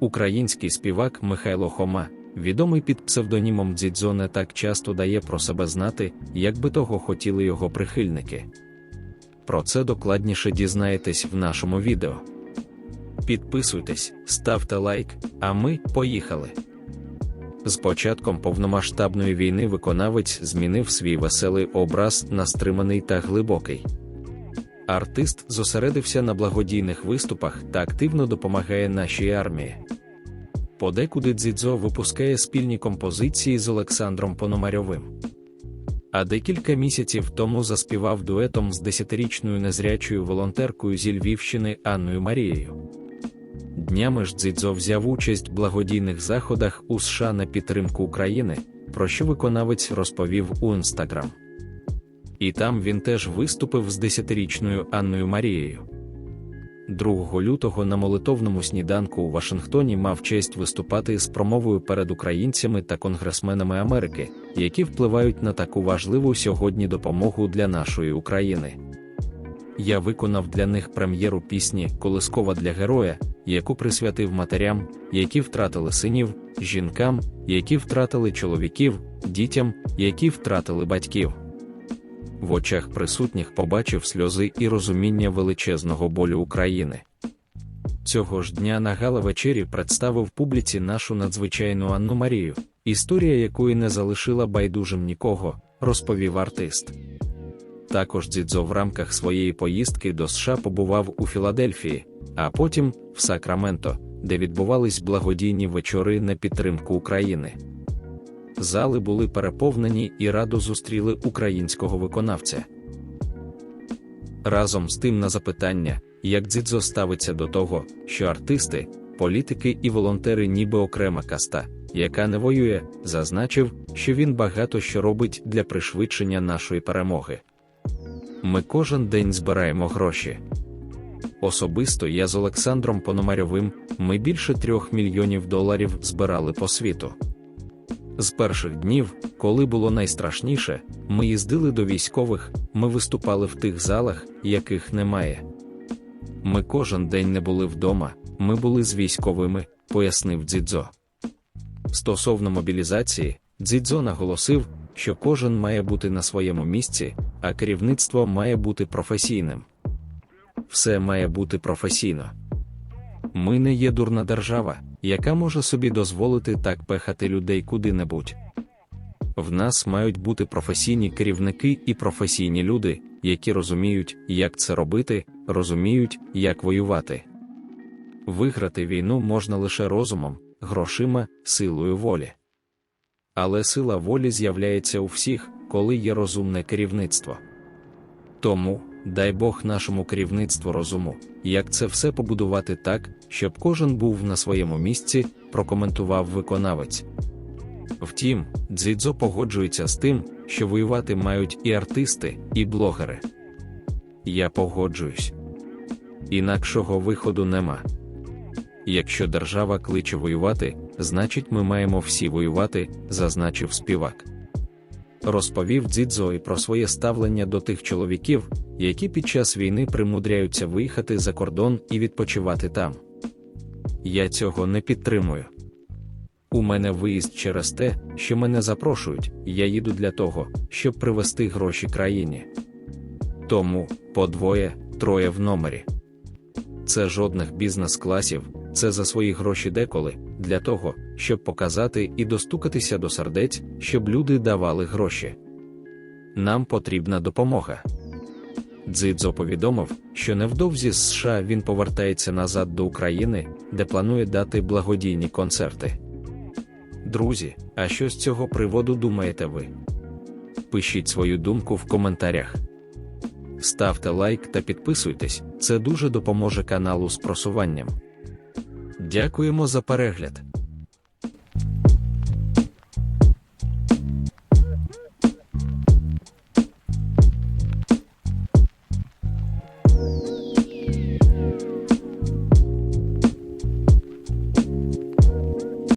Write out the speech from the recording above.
Український співак Михайло Хома, відомий під псевдонімом Дзідзо, не так часто дає про себе знати, як би того хотіли його прихильники. Про це докладніше дізнаєтесь в нашому відео. Підписуйтесь, ставте лайк, а ми поїхали. З початком повномасштабної війни виконавець змінив свій веселий образ на стриманий та глибокий. Артист зосередився на благодійних виступах та активно допомагає нашій армії. Подекуди Дзідзо випускає спільні композиції з Олександром Пономарьовим. А декілька місяців тому заспівав дуетом з десятирічною незрячою волонтеркою зі Львівщини Анною Марією. Днями ж Дзідзо взяв участь в благодійних заходах у США на підтримку України, про що виконавець розповів у інстаграм. І там він теж виступив з десятирічною Анною Марією. 2 лютого на молитовному сніданку у Вашингтоні мав честь виступати з промовою перед українцями та конгресменами Америки, які впливають на таку важливу сьогодні допомогу для нашої України. Я виконав для них прем'єру пісні Колискова для героя, яку присвятив матерям, які втратили синів, жінкам, які втратили чоловіків, дітям, які втратили батьків. В очах присутніх побачив сльози і розуміння величезного болю України. Цього ж дня на гала-вечері представив публіці нашу надзвичайну Анну Марію, історія якої не залишила байдужим нікого, розповів артист. Також Дзідзо в рамках своєї поїздки до США побував у Філадельфії, а потім в Сакраменто, де відбувались благодійні вечори на підтримку України. Зали були переповнені і радо зустріли українського виконавця. Разом з тим на запитання, як Дзідзо ставиться до того, що артисти, політики і волонтери ніби окрема каста, яка не воює, зазначив, що він багато що робить для пришвидшення нашої перемоги. Ми кожен день збираємо гроші. Особисто я з Олександром Пономарьовим ми більше трьох мільйонів доларів збирали по світу. З перших днів, коли було найстрашніше, ми їздили до військових, ми виступали в тих залах, яких немає. Ми кожен день не були вдома, ми були з військовими, пояснив Дзідзо. Стосовно мобілізації, Дзідзо наголосив, що кожен має бути на своєму місці, а керівництво має бути професійним. Все має бути професійно. Ми не є дурна держава, яка може собі дозволити так пехати людей куди-небудь. В нас мають бути професійні керівники і професійні люди, які розуміють, як це робити, розуміють, як воювати. Виграти війну можна лише розумом, грошима, силою волі. Але сила волі з'являється у всіх, коли є розумне керівництво. Тому, дай Бог нашому керівництву розуму, як це все побудувати так, щоб кожен був на своєму місці, прокоментував виконавець. Втім, Дзідзо погоджується з тим, що воювати мають і артисти, і блогери. Я погоджуюсь. Інакшого виходу нема. Якщо держава кличе воювати, значить ми маємо всі воювати, зазначив співак. Розповів Дзідзо і про своє ставлення до тих чоловіків, які під час війни примудряються виїхати за кордон і відпочивати там. Я цього не підтримую. У мене виїзд через те, що мене запрошують, я їду для того, щоб привезти гроші країні. Тому по двоє, троє в номері. Це жодних бізнес-класів, це за свої гроші деколи, для того, щоб показати і достукатися до сердець, щоб люди давали гроші. Нам потрібна допомога. Дзидзо повідомив, що невдовзі з США він повертається назад до України, де планує дати благодійні концерти. Друзі, а що з цього приводу думаєте ви? Пишіть свою думку в коментарях. Ставте лайк та підписуйтесь, це дуже допоможе каналу з просуванням. Дякуємо за перегляд.